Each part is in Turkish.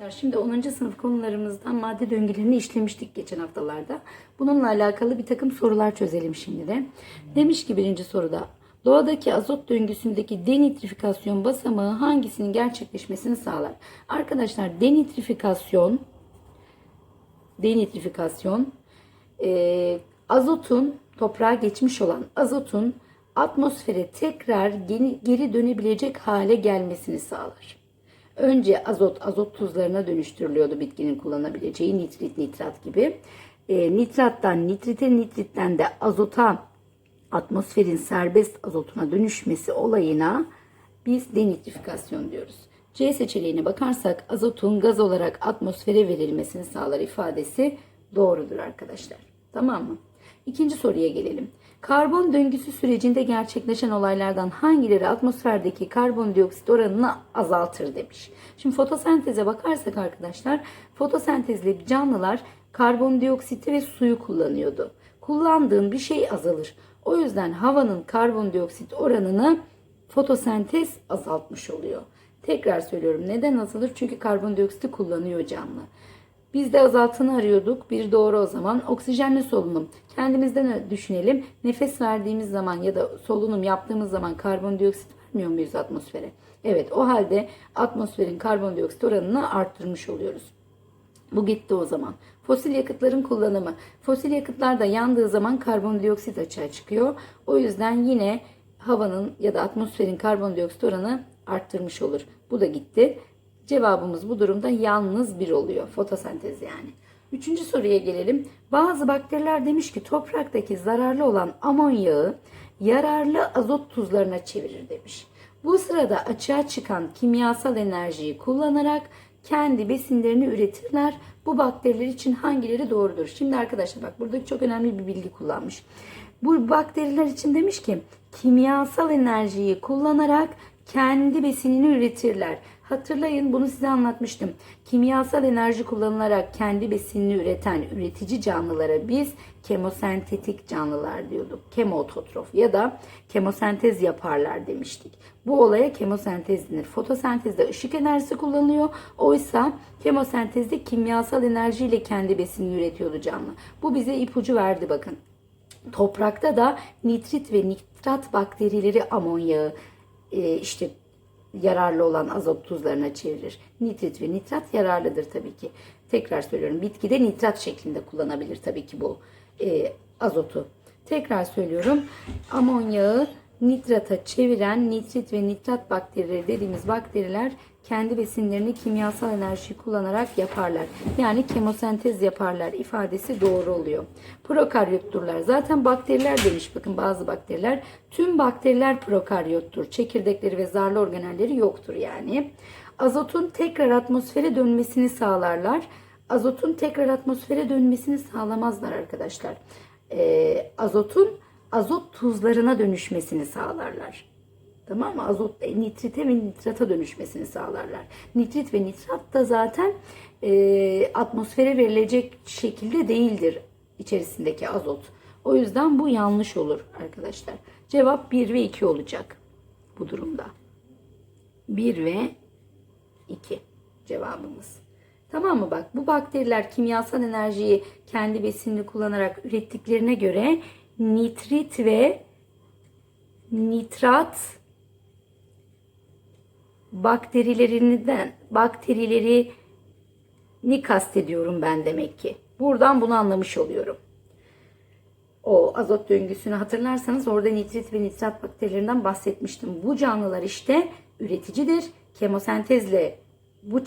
Arkadaşlar şimdi 10. sınıf konularımızdan madde döngülerini işlemiştik geçen haftalarda. Bununla alakalı bir takım sorular çözelim şimdi de. Demiş ki birinci soruda doğadaki azot döngüsündeki denitrifikasyon basamağı hangisinin gerçekleşmesini sağlar? Arkadaşlar denitrifikasyon denitrifikasyon e, azotun toprağa geçmiş olan azotun atmosfere tekrar geri, geri dönebilecek hale gelmesini sağlar. Önce azot, azot tuzlarına dönüştürülüyordu bitkinin kullanabileceği nitrit, nitrat gibi. E, nitrattan, nitrite, nitritten de azota, atmosferin serbest azotuna dönüşmesi olayına biz denitrifikasyon diyoruz. C seçeneğine bakarsak azotun gaz olarak atmosfere verilmesini sağlar ifadesi doğrudur arkadaşlar. Tamam mı? İkinci soruya gelelim. Karbon döngüsü sürecinde gerçekleşen olaylardan hangileri atmosferdeki karbondioksit oranını azaltır demiş. Şimdi fotosenteze bakarsak arkadaşlar fotosentezle canlılar karbondioksiti ve suyu kullanıyordu. Kullandığın bir şey azalır. O yüzden havanın karbondioksit oranını fotosentez azaltmış oluyor. Tekrar söylüyorum neden azalır? Çünkü karbondioksiti kullanıyor canlı. Biz de azaltını arıyorduk. Bir doğru o zaman. Oksijenli solunum. Kendimizden düşünelim. Nefes verdiğimiz zaman ya da solunum yaptığımız zaman karbondioksit vermiyor muyuz atmosfere? Evet o halde atmosferin karbondioksit oranını arttırmış oluyoruz. Bu gitti o zaman. Fosil yakıtların kullanımı. Fosil yakıtlar da yandığı zaman karbondioksit açığa çıkıyor. O yüzden yine havanın ya da atmosferin karbondioksit oranı arttırmış olur. Bu da gitti. Cevabımız bu durumda yalnız bir oluyor. Fotosentez yani. Üçüncü soruya gelelim. Bazı bakteriler demiş ki topraktaki zararlı olan amonyağı yararlı azot tuzlarına çevirir demiş. Bu sırada açığa çıkan kimyasal enerjiyi kullanarak kendi besinlerini üretirler. Bu bakteriler için hangileri doğrudur? Şimdi arkadaşlar bak burada çok önemli bir bilgi kullanmış. Bu bakteriler için demiş ki kimyasal enerjiyi kullanarak kendi besinini üretirler. Hatırlayın bunu size anlatmıştım. Kimyasal enerji kullanılarak kendi besinini üreten üretici canlılara biz kemosentetik canlılar diyorduk. Kemototrof ya da kemosentez yaparlar demiştik. Bu olaya kemosentez denir. Fotosentezde ışık enerjisi kullanılıyor. Oysa kemosentezde kimyasal enerjiyle kendi besinini üretiyordu canlı. Bu bize ipucu verdi bakın. Toprakta da nitrit ve nitrat bakterileri amonyağı e, işte yararlı olan azot tuzlarına çevirir. Nitrit ve nitrat yararlıdır tabii ki. Tekrar söylüyorum bitkide nitrat şeklinde kullanabilir tabii ki bu e, azotu. Tekrar söylüyorum amonyağı nitrata çeviren nitrit ve nitrat bakterileri dediğimiz bakteriler kendi besinlerini kimyasal enerji kullanarak yaparlar. Yani kemosentez yaparlar ifadesi doğru oluyor. Prokaryotturlar. Zaten bakteriler demiş bakın bazı bakteriler. Tüm bakteriler prokaryottur. Çekirdekleri ve zarlı organelleri yoktur yani. Azotun tekrar atmosfere dönmesini sağlarlar. Azotun tekrar atmosfere dönmesini sağlamazlar arkadaşlar. Ee, azotun azot tuzlarına dönüşmesini sağlarlar. Tamam mı? Azot e, nitrite ve nitrata dönüşmesini sağlarlar. Nitrit ve nitrat da zaten e, atmosfere verilecek şekilde değildir içerisindeki azot. O yüzden bu yanlış olur arkadaşlar. Cevap 1 ve 2 olacak bu durumda. 1 ve 2 cevabımız. Tamam mı bak bu bakteriler kimyasal enerjiyi kendi besinini kullanarak ürettiklerine göre nitrit ve nitrat bakterilerinden bakterilerini kastediyorum ben demek ki. Buradan bunu anlamış oluyorum. O azot döngüsünü hatırlarsanız orada nitrit ve nitrat bakterilerinden bahsetmiştim. Bu canlılar işte üreticidir. Kemosentezle bu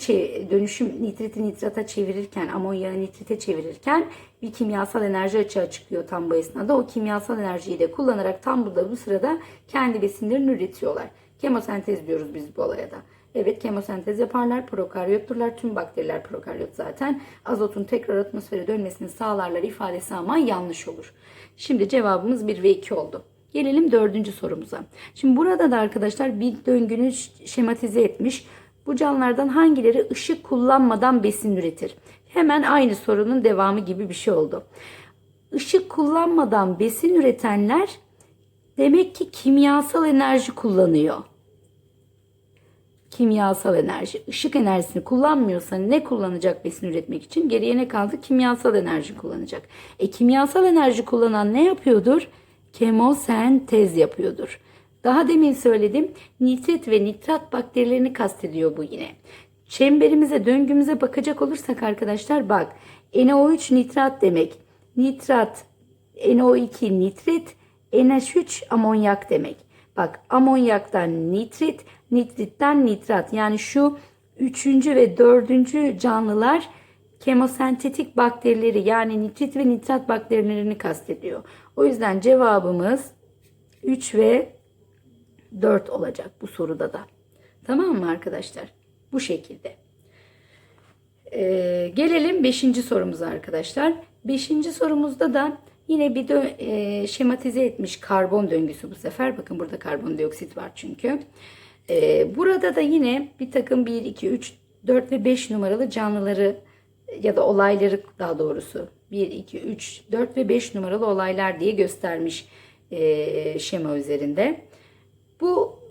dönüşüm nitriti nitrata çevirirken, amonyağı nitrite çevirirken bir kimyasal enerji açığa çıkıyor tam bu esnada. O kimyasal enerjiyi de kullanarak tam burada bu sırada kendi besinlerini üretiyorlar. Kemosentez diyoruz biz bu olaya da. Evet kemosentez yaparlar, prokaryotturlar. Tüm bakteriler prokaryot zaten. Azotun tekrar atmosfere dönmesini sağlarlar ifadesi ama yanlış olur. Şimdi cevabımız 1 ve 2 oldu. Gelelim dördüncü sorumuza. Şimdi burada da arkadaşlar bir döngünü şematize etmiş. Bu canlılardan hangileri ışık kullanmadan besin üretir? Hemen aynı sorunun devamı gibi bir şey oldu. Işık kullanmadan besin üretenler demek ki kimyasal enerji kullanıyor. Kimyasal enerji. Işık enerjisini kullanmıyorsa ne kullanacak besin üretmek için? Geriye ne kaldı? Kimyasal enerji kullanacak. E kimyasal enerji kullanan ne yapıyordur? Kemosentez yapıyordur. Daha demin söyledim. Nitrit ve nitrat bakterilerini kastediyor bu yine. Çemberimize, döngümüze bakacak olursak arkadaşlar bak. NO3 nitrat demek. Nitrat, NO2 nitrit, NH3 amonyak demek. Bak amonyaktan nitrit, nitritten nitrat. Yani şu üçüncü ve dördüncü canlılar kemosentetik bakterileri yani nitrit ve nitrat bakterilerini kastediyor. O yüzden cevabımız 3 ve 4 olacak bu soruda da. Tamam mı arkadaşlar? Bu şekilde. Ee, gelelim 5. sorumuza arkadaşlar. 5. sorumuzda da yine bir dö- e, şematize etmiş karbon döngüsü bu sefer. Bakın burada karbondioksit var çünkü. Ee, burada da yine bir takım 1, 2, 3, 4 ve 5 numaralı canlıları ya da olayları daha doğrusu 1, 2, 3, 4 ve 5 numaralı olaylar diye göstermiş e, şema üzerinde. Bu e,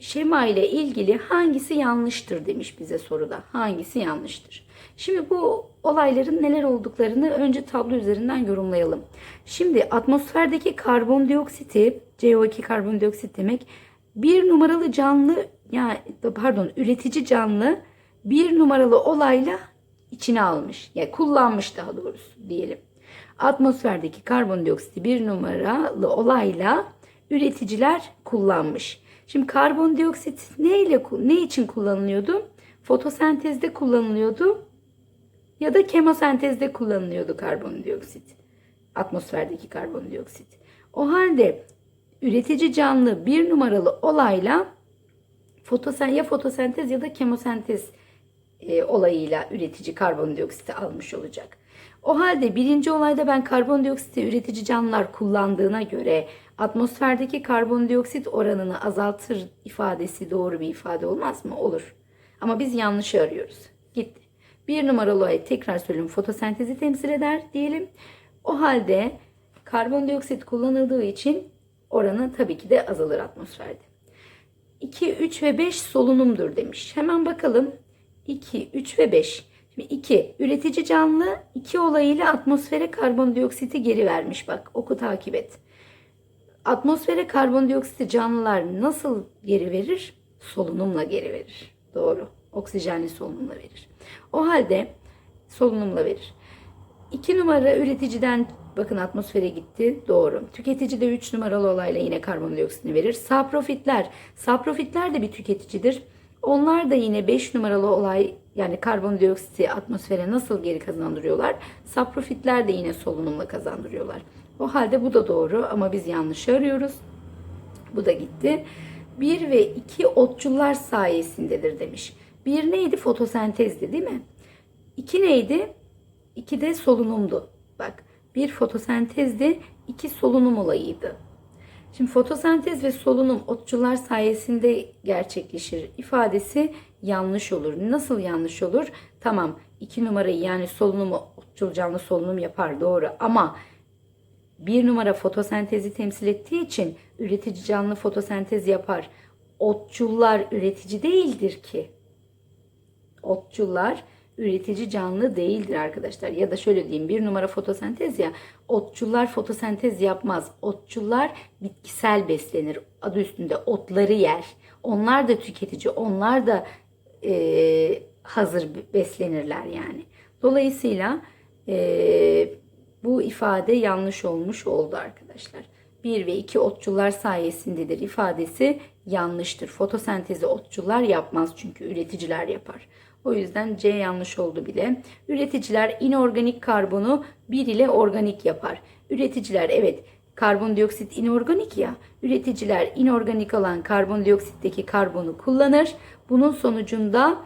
şema ile ilgili hangisi yanlıştır demiş bize soruda. Hangisi yanlıştır? Şimdi bu olayların neler olduklarını önce tablo üzerinden yorumlayalım. Şimdi atmosferdeki karbondioksiti, CO2 karbondioksit demek bir numaralı canlı yani pardon üretici canlı bir numaralı olayla içine almış. Yani kullanmış daha doğrusu diyelim. Atmosferdeki karbondioksiti bir numaralı olayla üreticiler kullanmış. Şimdi karbondioksit neyle ne için kullanılıyordu? Fotosentezde kullanılıyordu ya da kemosentezde kullanılıyordu karbondioksit. Atmosferdeki karbondioksit. O halde üretici canlı bir numaralı olayla fotosen ya fotosentez ya da kemosentez e, olayıyla üretici karbondioksiti almış olacak. O halde birinci olayda ben karbondioksiti üretici canlılar kullandığına göre atmosferdeki karbondioksit oranını azaltır ifadesi doğru bir ifade olmaz mı? Olur. Ama biz yanlışı arıyoruz. Gitti. Bir numaralı olay tekrar söylüyorum fotosentezi temsil eder diyelim. O halde karbondioksit kullanıldığı için oranı tabii ki de azalır atmosferde. 2, 3 ve 5 solunumdur demiş. Hemen bakalım. 2, 3 ve 5. Şimdi 2. Üretici canlı 2 olayıyla atmosfere karbondioksiti geri vermiş. Bak oku takip et. Atmosfere karbondioksiti canlılar nasıl geri verir? Solunumla geri verir. Doğru. Oksijenli solunumla verir. O halde solunumla verir. 2 numara üreticiden bakın atmosfere gitti. Doğru. Tüketici de 3 numaralı olayla yine karbondioksitini verir. Saprofitler. Saprofitler de bir tüketicidir. Onlar da yine 5 numaralı olay yani karbondioksiti atmosfere nasıl geri kazandırıyorlar? Saprofitler de yine solunumla kazandırıyorlar. O halde bu da doğru ama biz yanlış arıyoruz. Bu da gitti. 1 ve 2 otçullar sayesindedir demiş. 1 neydi? Fotosentezdi değil mi? 2 neydi? 2 de solunumdu. Bak bir fotosentezdi, iki solunum olayıydı. Şimdi fotosentez ve solunum otçular sayesinde gerçekleşir ifadesi yanlış olur. Nasıl yanlış olur? Tamam iki numarayı yani solunumu otçul canlı solunum yapar doğru ama bir numara fotosentezi temsil ettiği için üretici canlı fotosentez yapar. Otçullar üretici değildir ki. Otçullar üretici canlı değildir arkadaşlar. Ya da şöyle diyeyim bir numara fotosentez ya otçullar fotosentez yapmaz. Otçullar bitkisel beslenir. Adı üstünde otları yer. Onlar da tüketici. Onlar da e, hazır beslenirler yani. Dolayısıyla e, bu ifade yanlış olmuş oldu arkadaşlar. 1 ve 2 otçullar sayesindedir ifadesi yanlıştır. Fotosentezi otçullar yapmaz çünkü üreticiler yapar. O yüzden C yanlış oldu bile. Üreticiler inorganik karbonu 1 ile organik yapar. Üreticiler evet karbondioksit inorganik ya. Üreticiler inorganik olan karbondioksitteki karbonu kullanır. Bunun sonucunda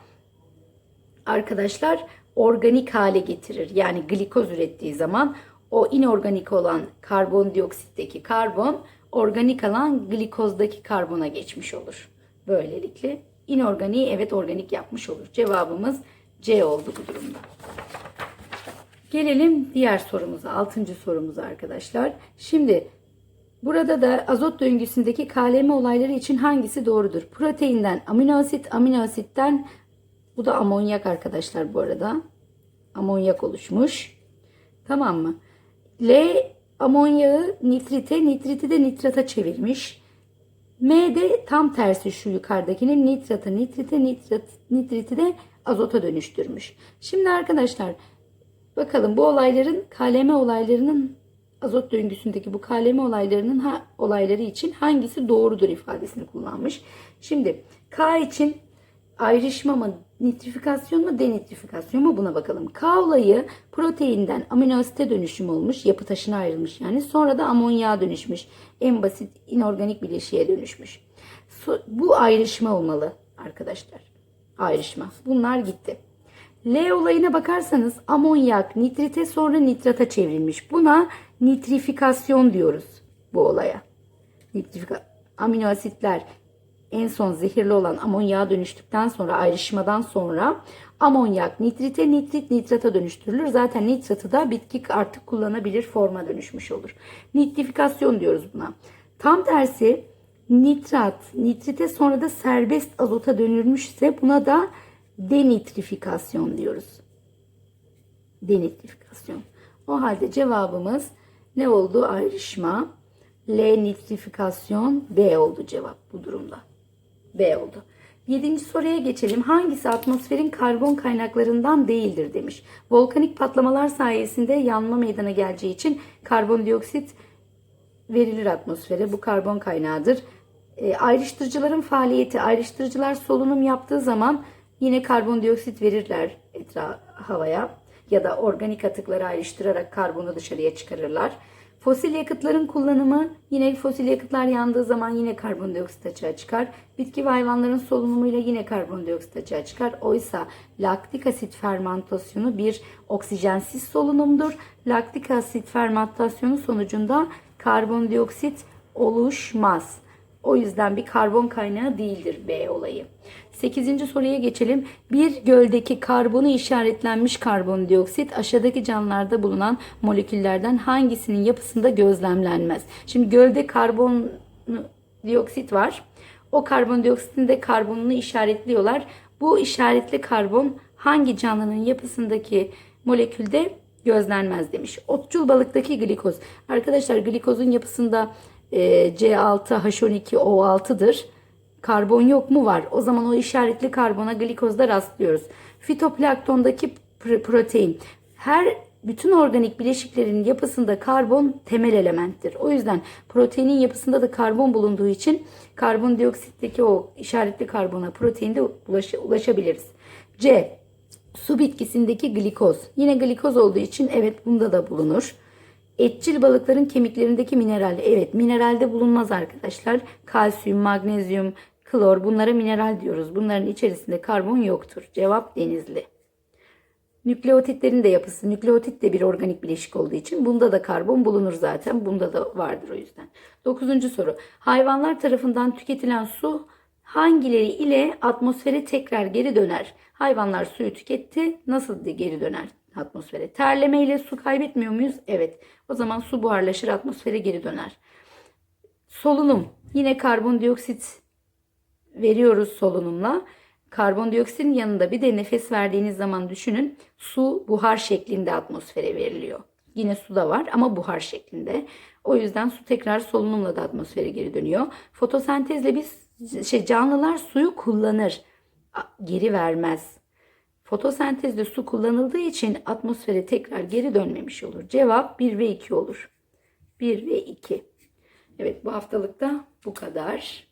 arkadaşlar organik hale getirir. Yani glikoz ürettiği zaman o inorganik olan karbondioksitteki karbon organik olan glikozdaki karbona geçmiş olur. Böylelikle inorganiği evet organik yapmış olur. Cevabımız C oldu bu durumda. Gelelim diğer sorumuza, altıncı sorumuza arkadaşlar. Şimdi Burada da azot döngüsündeki KLM olayları için hangisi doğrudur? Proteinden amino asit, amino asitten bu da amonyak arkadaşlar bu arada. Amonyak oluşmuş. Tamam mı? L amonyağı nitrite, nitriti de nitrata çevirmiş. M de tam tersi şu yukarıdakinin nitratı, nitrite, nitrat, nitriti de azota dönüştürmüş. Şimdi arkadaşlar bakalım bu olayların KLM olaylarının azot döngüsündeki bu KLM olaylarının ha, olayları için hangisi doğrudur ifadesini kullanmış. Şimdi K için ayrışma mı, nitrifikasyon mu, denitrifikasyon mu buna bakalım. K olayı proteinden amino asite dönüşüm olmuş, yapı taşına ayrılmış yani. Sonra da amonyağa dönüşmüş. En basit inorganik bileşiğe dönüşmüş. Bu ayrışma olmalı arkadaşlar. Ayrışma. Bunlar gitti. L olayına bakarsanız amonyak nitrite sonra nitrata çevrilmiş. Buna nitrifikasyon diyoruz bu olaya. Nitrifika amino asitler en son zehirli olan amonyağa dönüştükten sonra ayrışmadan sonra amonyak nitrite nitrit nitrata dönüştürülür. Zaten nitratı da bitki artık kullanabilir forma dönüşmüş olur. Nitrifikasyon diyoruz buna. Tam tersi nitrat nitrite sonra da serbest azota dönülmüşse buna da denitrifikasyon diyoruz. Denitrifikasyon. O halde cevabımız ne oldu? Ayrışma. L nitrifikasyon B oldu cevap bu durumda. B oldu. Yedinci soruya geçelim. Hangisi atmosferin karbon kaynaklarından değildir demiş. Volkanik patlamalar sayesinde yanma meydana geleceği için karbondioksit verilir atmosfere. Bu karbon kaynağıdır. E, ayrıştırıcıların faaliyeti, ayrıştırıcılar solunum yaptığı zaman yine karbondioksit verirler etra havaya ya da organik atıkları ayrıştırarak karbonu dışarıya çıkarırlar. Fosil yakıtların kullanımı yine fosil yakıtlar yandığı zaman yine karbondioksit açığa çıkar. Bitki ve hayvanların solunumuyla yine karbondioksit açığa çıkar. Oysa laktik asit fermentasyonu bir oksijensiz solunumdur. Laktik asit fermentasyonu sonucunda karbondioksit oluşmaz. O yüzden bir karbon kaynağı değildir B olayı. 8. soruya geçelim. Bir göldeki karbonu işaretlenmiş karbondioksit aşağıdaki canlılarda bulunan moleküllerden hangisinin yapısında gözlemlenmez? Şimdi gölde karbondioksit var. O karbondioksitin de karbonunu işaretliyorlar. Bu işaretli karbon hangi canlının yapısındaki molekülde gözlenmez demiş. Otçul balıktaki glikoz. Arkadaşlar glikozun yapısında e, C6H12O6'dır. Karbon yok mu? Var. O zaman o işaretli karbona glikozda rastlıyoruz. Fitoplakktondaki pr- protein. Her bütün organik bileşiklerin yapısında karbon temel elementtir. O yüzden proteinin yapısında da karbon bulunduğu için karbondioksitteki o işaretli karbona proteinde ulaş- ulaşabiliriz. C. Su bitkisindeki glikoz. Yine glikoz olduğu için evet bunda da bulunur. Etçil balıkların kemiklerindeki mineral. Evet mineralde bulunmaz arkadaşlar. Kalsiyum, magnezyum, klor bunlara mineral diyoruz. Bunların içerisinde karbon yoktur. Cevap denizli. Nükleotitlerin de yapısı. Nükleotit de bir organik bileşik olduğu için bunda da karbon bulunur zaten. Bunda da vardır o yüzden. Dokuzuncu soru. Hayvanlar tarafından tüketilen su hangileri ile atmosfere tekrar geri döner? Hayvanlar suyu tüketti. Nasıl geri döner atmosfere? Terleme ile su kaybetmiyor muyuz? Evet. O zaman su buharlaşır atmosfere geri döner. Solunum. Yine karbondioksit veriyoruz solunumla. Karbondioksitin yanında bir de nefes verdiğiniz zaman düşünün su buhar şeklinde atmosfere veriliyor. Yine su da var ama buhar şeklinde. O yüzden su tekrar solunumla da atmosfere geri dönüyor. Fotosentezle biz şey canlılar suyu kullanır. Geri vermez. Fotosentezde su kullanıldığı için atmosfere tekrar geri dönmemiş olur. Cevap 1 ve 2 olur. 1 ve 2. Evet bu haftalıkta bu kadar.